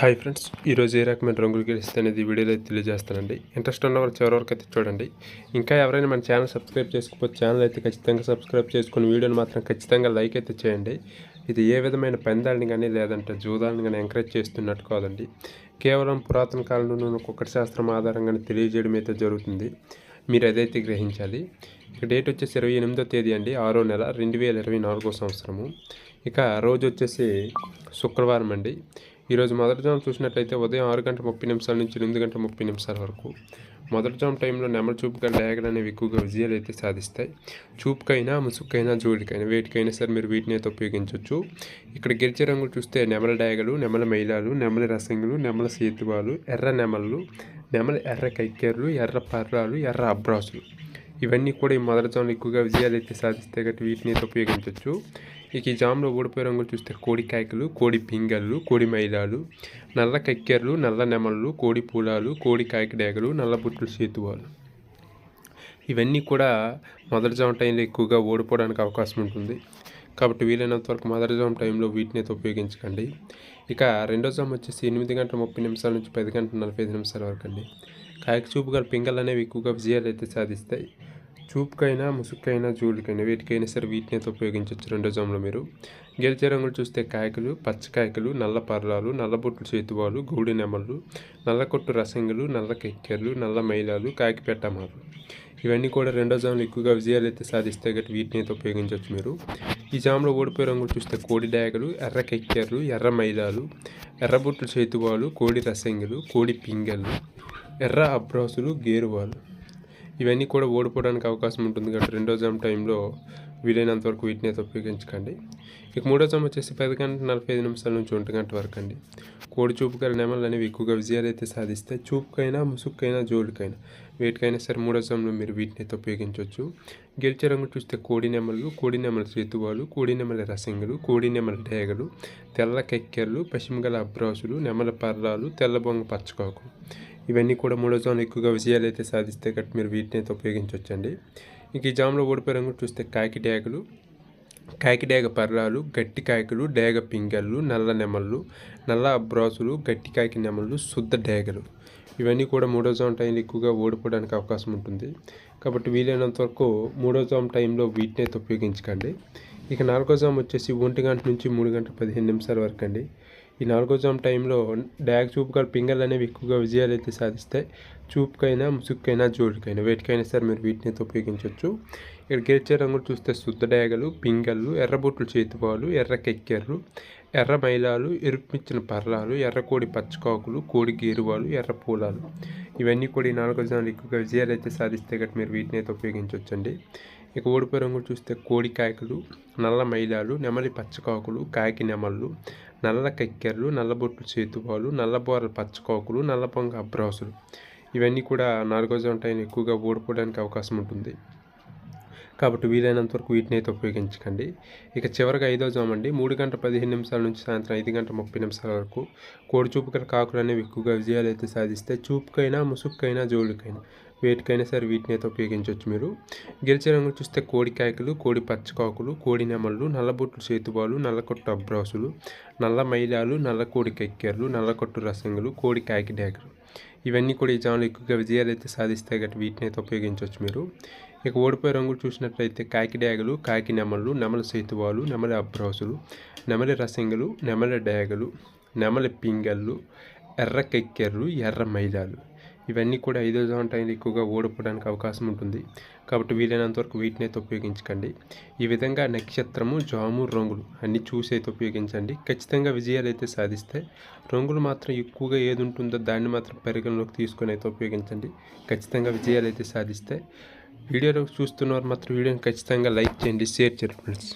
Hi friends ఈరోజు ఏ రకమైన రంగులు గెలిస్తే అనేది వీడియోలో తెలియజేస్తానండి. ఇంట్రెస్ట్ ఉన్నవారు వాళ్ళు చివరి వరకు అయితే చూడండి. ఇంకా ఎవరైనా మన ఛానల్ సబ్స్క్రైబ్ చేసుకోకపోతే ఛానల్ అయితే ఖచ్చితంగా సబ్స్క్రైబ్ చేసుకుని వీడియోని మాత్రం ఖచ్చితంగా లైక్ అయితే చేయండి. ఇది ఏ విధమైన పందాలని కానీ లేదంటే జూదాలను కానీ ఎంకరేజ్ చేస్తున్నట్టు కాదండి. కేవలం పురాతన కాలంలో కుక్కటి శాస్త్రం ఆధారంగానే తెలియజేయడం అయితే జరుగుతుంది. మీరు అదైతే గ్రహించాలి ఇక డేట్ వచ్చేసి ఇరవై ఎనిమిదో తేదీ అండి ఆరో నెల రెండు వేల ఇరవై నాలుగో సంవత్సరము. ఇక రోజు వచ్చేసి శుక్రవారం అండి. ఈరోజు మొదటి జామ్ చూసినట్లయితే ఉదయం ఆరు గంట ముప్పై నిమిషాల నుంచి ఎనిమిది గంట ముప్పై నిమిషాల వరకు. మొదటి జామ్ టైంలో నెమల చూపుగా డయాగలు అనేవి ఎక్కువగా విజయాలు అయితే సాధిస్తాయి. చూపుకైనా ముసుగుకైనా జోడికైనా వేటికైనా సరే మీరు వీటిని అయితే ఉపయోగించవచ్చు ఇక్కడ గెలిచే రంగులు చూస్తే నెమల డయాగలు నెమల మైలాలు నెమల రసంగులు నెమల సేతువాలు ఎర్ర నెమళ్ళు నెమల ఎర్ర కైకెర్లు ఎర్ర పర్రాలు ఎర్ర అబ్రాసులు. ఇవన్నీ కూడా ఈ మొదటి జామ్లో ఎక్కువగా విజయాలు అయితే సాధిస్తే కాబట్టి వీటిని అయితే ఉపయోగించవచ్చు ఇక ఈ జామ్లో ఓడిపోయే రంగులు చూస్తే కోడి కాయకులు కోడి పింగళ్ళు కోడి మైదాలు నల్ల కక్కెర్లు నల్ల నెమళ్ళు కోడి పూలాలు కోడి కాయకడేగలు నల్ల బుట్లు సేతువాలు. ఇవన్నీ కూడా మొదటి జామ్ టైంలో ఎక్కువగా ఓడిపోవడానికి అవకాశం ఉంటుంది. కాబట్టి వీలైనంత వరకు మొదటి జామ్ టైంలో వీటిని అయితే ఉపయోగించకండి. ఇక రెండో జామ్ వచ్చేసి ఎనిమిది గంటల ముప్పై నిమిషాల నుంచి పది గంటల నలభై ఐదు నిమిషాల వరకు అండి. కాయక చూపు గల పింగళ్ళు అనేవి ఎక్కువగా విజయాలు అయితే సాధిస్తాయి. చూపుకైనా ముసుక్కైనా జూలుకైనా వీటికైనా సరే వీటిని అయితే ఉపయోగించవచ్చు రెండో జామ్లో మీరు. గెలిచే రంగులు చూస్తే కాయకులు పచ్చకాయకులు నల్ల పర్లాలు నల్లబొట్లు చేతువాలు గూడి నెమళ్ళు నల్లకొట్టు రసంగులు నల్ల కెక్కెర్లు నల్ల మైలాలు కాకిపెట్టమాలు ఇవన్నీ కూడా రెండో జామ్లో ఎక్కువగా విజయాలు అయితే సాధిస్తే గట్టి వీటిని అయితే ఉపయోగించవచ్చు మీరు. ఈ జామ్లో ఓడిపోయే రంగులు చూస్తే కోడి డాయగలు ఎర్ర కెక్కెర్లు ఎర్ర మైలాలు ఎర్రబొట్లు చేతువాలు కోడి రసంగులు కోడి పింగళ్ళు ఎర్ర అబ్రాసులు గేరువాలు ఇవన్నీ కూడా ఓడిపోవడానికి అవకాశం ఉంటుంది కాబట్టి రెండో జామ్ టైంలో వీలైనంత వరకు వీటిని అయితే ఉపయోగించకండి. ఇక మూడో జామ్ వచ్చేసి పది గంటల నలభై ఐదు నిమిషాల నుంచి ఒంటి గంట వరకు అండి. కోడి చూపుకల నెమలు అనేవి ఎక్కువగా విజయాలు అయితే సాధిస్తే చూపుకైనా ముసుక్కైనా జోలికైనా వేటికైనా సరే మూడో జామ్లో మీరు వీటిని అయితే ఉపయోగించవచ్చు. గెలిచే రంగు చూస్తే కోడి నెమలు కోడి నెమల చేతువాలు కోడి నెమల రసంగులు కోడి నెమల డేగలు తెల్ల కెక్కెర్లు పశ్చిమగల అబ్రాసులు నెమల పర్రాలు తెల్ల బొంగ పచ్చకాకు. ఇవన్నీ కూడా మూడో జామ్లో ఎక్కువగా విజయాలు అయితే సాధిస్తే కట్టి మీరు వీటిని అయితే ఉపయోగించవచ్చండి ఇంక ఈ జామ్లో ఓడిపోయే రంగు చూస్తే కాకి డేగలు కాకి డేగ పర్రాలు గట్టి కాయకులు డేగ పింగళ్ళు నల్ల నెమళ్ళు నల్ల బ్రాసులు గట్టి కాకి నెమళ్ళు శుద్ధ డేగలు ఇవన్నీ కూడా మూడో జామ్ టైంలో ఎక్కువగా ఓడిపోవడానికి అవకాశం ఉంటుంది. కాబట్టి వీలైనంత వరకు మూడో జామ్ టైంలో వీటిని అయితే ఉపయోగించకండి. ఇక నాలుగో జామ్ వచ్చేసి ఒంటి గంట నుంచి మూడు గంటల పదిహేను నిమిషాల వరకు అండి. ఈ నాలుగో జామ్ టైంలో డాగ్ చూపుకాలు పింగల్ అనేవి ఎక్కువగా విజయాలు అయితే సాధిస్తాయి. చూపుకైనా ముసుక్కైనా జోడికైనా వేటికైనా సరే మీరు వీటిని అయితే ఉపయోగించవచ్చు ఇక్కడ గెలిచే రంగులు చూస్తే శుద్ధ డాగలు పింగళ్ళు ఎర్రబొట్లు చేతిపాలు ఎర్ర కెక్కెర్రు ఎర్ర మైలాలు ఎరుపుమిచ్చిన పర్లాలు ఎర్రకోడి పచ్చకాకులు కోడి గేరువాలు ఎర్ర పూలాలు. ఇవన్నీ కూడా ఈ నాలుగో జనాలు ఎక్కువగా విజయాలు అయితే సాధిస్తే గట్టి మీరు వీటిని అయితే ఉపయోగించవచ్చండి ఇక ఓడిపోయే రంగులు చూస్తే కోడి కాయకులు నల్ల మైలాలు నెమలి పచ్చకాకులు కాకి నెమళ్ళు నల్ల కక్కెరలు నల్లబొట్లు చేతువాలు నల్లబోరల పచ్చకాకులు నల్లపొంగ అబ్రాసులు. ఇవన్నీ కూడా నాలుగో ఉంటాయని ఎక్కువగా ఓడిపోవడానికి అవకాశం ఉంటుంది. కాబట్టి వీలైనంత వరకు వీటిని అయితే ఉపయోగించకండి. ఇక చివరిగా ఐదో జామ్ అండి. మూడు గంటల పదిహేను నిమిషాల నుంచి సాయంత్రం ఐదు గంటల ముప్పై నిమిషాల వరకు కోడి చూపుకల కాకులు అనేవి ఎక్కువగా విజయాలు అయితే సాధిస్తే చూపుకైనా ముసుక్కైనా జోలికైనా వేటికైనా సరే వీటిని అయితే ఉపయోగించవచ్చు మీరు. గెలిచే రంగులు చూస్తే కోడి కాయకులు కోడి పచ్చకాకులు కోడి నెమళ్ళు నల్లబొట్లు చేతుబాలు నల్లకొట్టు అబ్రాసులు నల్ల మైలాలు నల్ల కోడి కెక్కెర్లు నల్లకొట్టు రసంగులు కోడి కాయకి డేగలు ఇవన్నీ కూడా ఈ జాములు ఎక్కువగా విజయాలు అయితే సాధిస్తాయి కాబట్టి వీటిని అయితే ఉపయోగించవచ్చు మీరు. ఇక ఓడిపోయే రంగులు చూసినట్లయితే కాకి డ్యాగలు కాకి నెమళ్ళు నెమల సేతువాలు నెమలి అబ్రాసులు నెమలి రసంగులు నెమల డ్యాగలు నెమలి పింగళ్ళు ఎర్ర కెక్కెర్లు ఎర్ర మైలాలు. ఇవన్నీ కూడా ఐదో జాన్ టైంలో ఎక్కువగా ఓడిపోవడానికి అవకాశం ఉంటుంది. కాబట్టి వీలైనంత వరకు వీటిని అయితే ఉపయోగించకండి. ఈ విధంగా నక్షత్రము జాము రంగులు అన్నీ చూసి అయితే ఉపయోగించండి. ఖచ్చితంగా విజయాలు అయితే సాధిస్తే రంగులు మాత్రం ఎక్కువగా ఏది ఉంటుందో దాన్ని మాత్రం పరిగణలోకి తీసుకొని అయితే ఉపయోగించండి. ఖచ్చితంగా విజయాలు అయితే సాధిస్తే వీడియోలో చూస్తున్నవారు మాత్రం వీడియోని ఖచ్చితంగా లైక్ చేయండి షేర్ చేయండి ఫ్రెండ్స్